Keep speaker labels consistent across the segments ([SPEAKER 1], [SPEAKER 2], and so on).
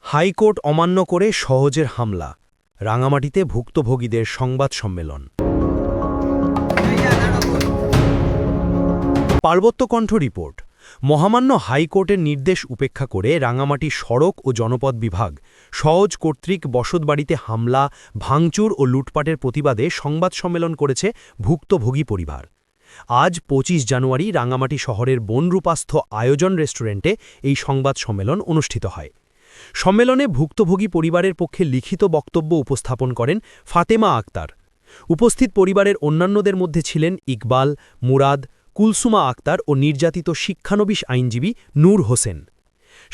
[SPEAKER 1] High court অমান্য করে সহজের হামলা। রাঙামাটিতে ভুক্তভোগীদের সংবাদ সম্মেলন। পার্বত্য কণ্ঠ রিপোর্ট। মহামান্য হাইকোর্টের নির্দেশ উপেক্ষা করে রাঙামাটি সড়ক ও জনপদ বিভাগ সহজ কর্তৃক বসতবাড়িতে হামলা, ভাঙচুর ও লুটপাটের প্রতিবাদে সংবাদ সম্মেলন করেছে ভুক্তভোগী পরিবার। আজ ২৫ জানুয়ারি রাঙামাটি শহরের বনরূপাস্থ আয়োজন রেস্টুরেন্টে এই সংবাদ সম্মেলন অনুষ্ঠিত হয়। সম্মেলনে ভুক্তভোগী পরিবারের পক্ষে লিখিত বক্তব্য উপস্থাপন করেন ফাতেমা আক্তার। উপস্থিত পরিবারের অন্যান্যদের মধ্যে ছিলেন ইকবাল, মুরাদ, কুলসুমা আক্তার ও নির্যাতিত শিক্ষানবিশ আইনজীবী নূর হোসেন।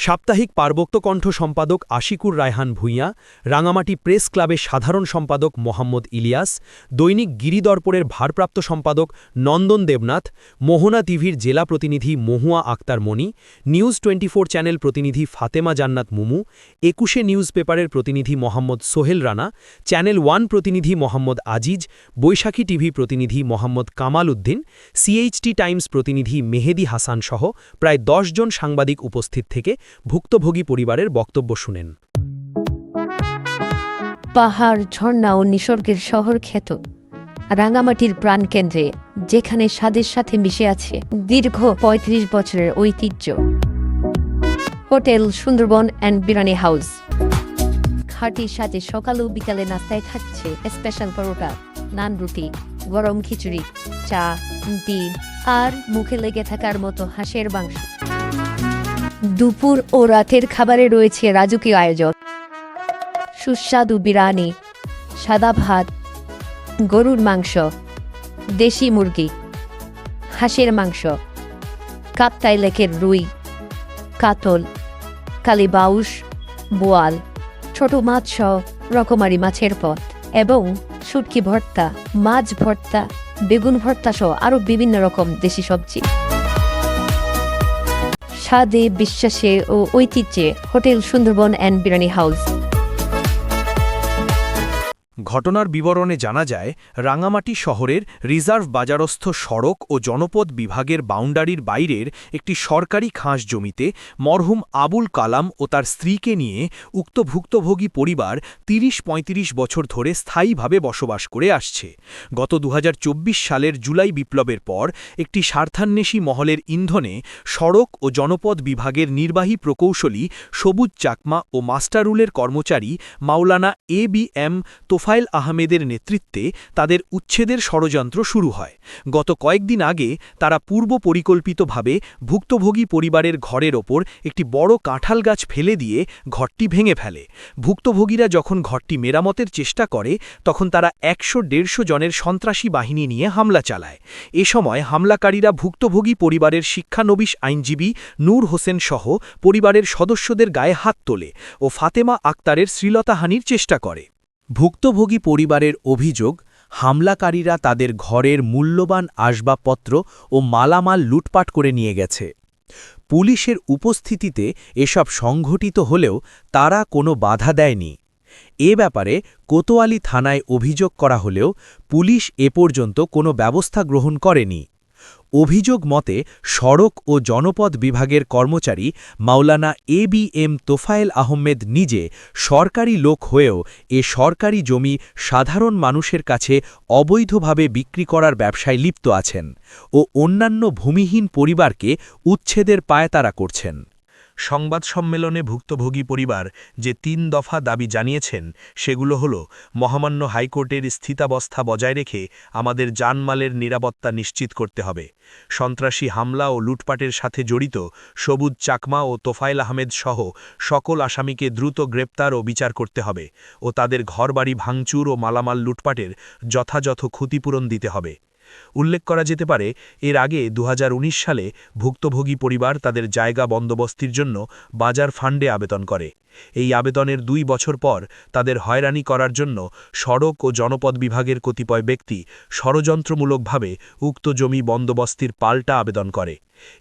[SPEAKER 1] সাপ্তাহিক পার্বত্য কণ্ঠ সম্পাদক আশিকুর রায়হান ভূঁইয়া, রাঙামাটি প্রেস ক্লাবের সাধারণ সম্পাদক মোহাম্মদ ইলিয়াস, দৈনিক গিরিদর্পণের ভারপ্রাপ্ত সম্পাদক নন্দন দেবনাথ, মোহনা টিভির জেলা প্রতিনিধি Mahua Akter Moni, news twenty channel প্রতিনিধি ফাতেমা জান্নাত মুমু, একুশে নিউজ পেপারের প্রতিনিধি মোহাম্মদ সোহেল রানা, চ্যানেল ওয়ান প্রতিনিধি মোহাম্মদ আজিজ, বৈশাখী টিভি প্রতিনিধি মোহাম্মদ কামাল উদ্দিন সিএইচটি টাইমস প্রতিনিধি মেহেদি হাসান সহ প্রায় জন সাংবাদিক উপস্থিত থেকে ভুক্তভোগী পরিবারের বক্তব্য শুনেন।
[SPEAKER 2] পাহাড়, ঝর্ণা ও নিসর্গের শহর খ্যাত। রাঙামাটির প্রাণকেন্দ্রে, যেখানে স্বাদের সাথে মিশে আছে দীর্ঘ ৩৫ বছরের ঐতিহ্য। Hotel, Sundarban and biryani house. খাঁটি সাথে সকাল ও বিকালে নাস্তায় থাকছে স্পেশাল পরোটা, নান রুটি, গরম খিচুড়ি, চা, ডিম, আর মুখে লেগে থাকার মতো হাঁসের মাংস। দুপুর ও রাতের খাবারে রয়েছে রাজকীয় আয়োজন। সুস্বাদু বিরিয়ানি, সাদা ভাত, গরুর মাংস, দেশি মুরগি, হাঁসের মাংস, কাপ্তাই লেকের রুই, কাতল কালিবাউস বোয়াল, ছোট মাছ সহ রকমারি মাছের পথ এবং শুটকি ভর্তা, মাছ ভর্তা, বেগুন ভর্তা সহ আরও বিভিন্ন রকম দেশি সবজি। স্বাদে বিশ্বাসে ও ঐতিহ্যে hotel Sundarban and biryani house.
[SPEAKER 1] ঘটনার বিবরণে জানা যায়, রাঙামাটি শহরের রিজার্ভ বাজারস্থ সড়ক ও জনপদ বিভাগের বাউন্ডারির বাইরের একটি সরকারি খাস জমিতে মরহুম আবুল কালাম ও তার স্ত্রীকে নিয়ে উক্ত ভুক্তভোগী পরিবার ৩০-৩৫ বছর ধরে স্থায়ীভাবে বসবাস করে আসছে। গত দু হাজার চব্বিশ সালের জুলাই বিপ্লবের পর একটি স্বার্থান্বেষী মহলের ইন্ধনে সড়ক ও জনপদ বিভাগের নির্বাহী প্রকৌশলী সবুজ চাকমা ও মাস্টারুলের কর্মচারী মাওলানা এ বি এম তোফায়েল আহমেদের নেতৃত্বে তাদের উচ্ছেদের ষড়যন্ত্র শুরু হয়। গত কয়েকদিন আগে তারা পূর্ব পরিকল্পিতভাবে ভুক্তভোগী পরিবারের ঘরের ওপর একটি বড় কাঁঠাল গাছ ফেলে দিয়ে ঘরটি ভেঙে ফেলে। ভুক্তভোগীরা যখন ঘরটি মেরামতের চেষ্টা করে, তখন তারা একশো দেড়শো জনের সন্ত্রাসী বাহিনী নিয়ে হামলা চালায়। এ সময় হামলাকারীরা ভুক্তভোগী পরিবারের শিক্ষানবিশ আইনজীবী নূর হোসেন সহ পরিবারের সদস্যদের গায়ে হাত তোলে ও ফাতেমা আক্তারের শ্রীলতাহানির চেষ্টা করে। ভুক্তভোগী পরিবারের অভিযোগ, হামলাকারীরা তাদের ঘরের মূল্যবান আসবাবপত্র ও মালামাল লুটপাট করে নিয়ে গেছে। পুলিশের উপস্থিতিতে এসব সংঘটিত হলেও তারা কোনো বাধা দেয়নি। এ ব্যাপারে কোতোয়ালি থানায় অভিযোগ করা হলেও পুলিশ এ পর্যন্ত কোনো ব্যবস্থা গ্রহণ করেনি। অভিযোগ মতে, সড়ক ও জনপদ বিভাগের কর্মচারী মাওলানা A B M Tofayel Ahmed নিজে সরকারি লোক হয়েও এ সরকারি জমি সাধারণ মানুষের কাছে অবৈধভাবে বিক্রি করার ব্যবসায় লিপ্ত আছেন ও অন্যান্য ভূমিহীন পরিবারকে উচ্ছেদের পায়তারা করছেন। সংবাদ সম্মেলনে ভুক্তভোগী পরিবার যে তিন দফা দাবি জানিয়েছেন, সেগুলো হল, মহামান্য হাইকোর্টের স্থিতাবস্থা বজায় রেখে আমাদের জানমালের নিরাপত্তা নিশ্চিত করতে হবে। সন্ত্রাসী হামলা ও লুটপাটের সাথে জড়িত সবুজ চাকমা ও তোফায়েল আহমেদ সহ সকল আসামিকে দ্রুত গ্রেপ্তার ও বিচার করতে হবে ও তাদের ঘরবাড়ি ভাঙচুর ও মালামাল লুটপাটের যথাযথ ক্ষতিপূরণ দিতে হবে। উল্লেখ করা যেতে পারে, এর আগে দু হাজার উনিশ সালে ভুক্তভোগী পরিবার তাদের জায়গা বন্দোবস্তির জন্য বাজার ফান্ডে আবেদন করে। এই আবেদনের দুই বছর পর তাদের হয়রানি করার জন্য সড়ক ও জনপদ বিভাগের কতিপয় ব্যক্তি ষড়যন্ত্রমূলকভাবে উক্ত জমি বন্দোবস্তির পাল্টা আবেদন করে।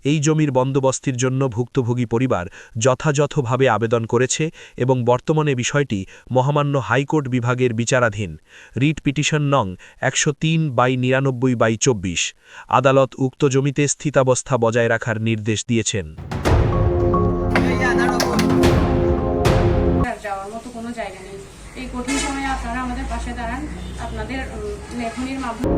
[SPEAKER 1] এই জমির বন্দোবস্তির জন্য ভুক্তভোগী পরিবার যথাযথভাবে আবেদন করেছে এবং বর্তমানে বিষয়টি মহামান্য হাইকোর্ট বিভাগের বিচারাধীন। রিট পিটিশন নং একশো তিন বাই নিরানব্বই বাই চব্বিশ। আদালত উক্ত জমিতে স্থিতাবস্থা বজায় রাখার নির্দেশ দিয়েছেন।
[SPEAKER 3] আপনাদের লেখনির মাধ্যমে